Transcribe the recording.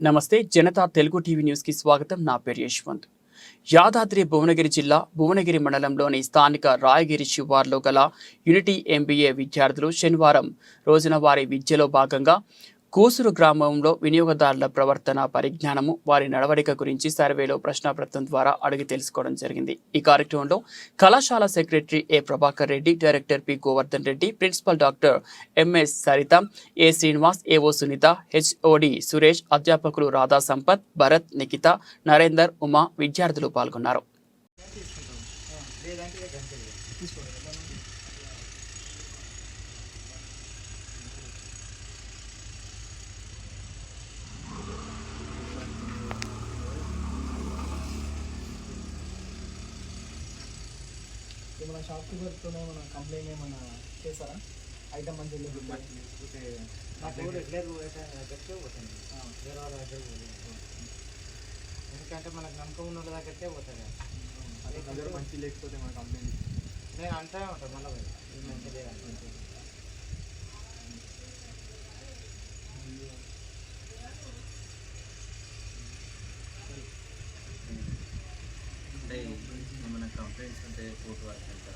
నమస్తే జనతా తెలుగు టీవీ న్యూస్కి స్వాగతం. నా పేరు యశ్వంత్. యాదాద్రి భువనగిరి జిల్లా భువనగిరి మండలంలోని స్థానిక రాయగిరి శివార్లో గల యూనిటీ ఎంబీఏ విద్యార్థులు శనివారం రోజున వారి విద్యలో భాగంగా కూసురు గ్రామంలో వినియోగదారుల ప్రవర్తన పరిజ్ఞానము వారి నడవడిక గురించి సర్వేలో ప్రశ్నాపత్రం ద్వారా అడిగి తెలుసుకోవడం జరిగింది. ఈ కార్యక్రమంలో కళాశాల secretary A Prabhakar Reddy director P Govardhan Reddy principal doctor MS Saritha A Srinivas AO Sunitha HOD Suresh అధ్యాపకులు రాధా సంపత్ భరత్ నిఖిత నరేందర్ ఉమా విద్యార్థులు పాల్గొన్నారు. ఏమైనా షాప్ కీపర్తోనే ఏమైనా కంప్లైంట్ ఏమైనా చేశారా? ఐటమ్ మంచి ఎందుకంటే మనకు నమ్మకం ఉన్న వాళ్ళ దగ్గరికే పోతుంది అదే దగ్గర మంచి లేకపోతే మన కంప్లైంట్ నేను అంటా ఉంటాను మళ్ళీ మంచిదే అని. అంటే ఏమైనా కంప్లైంట్స్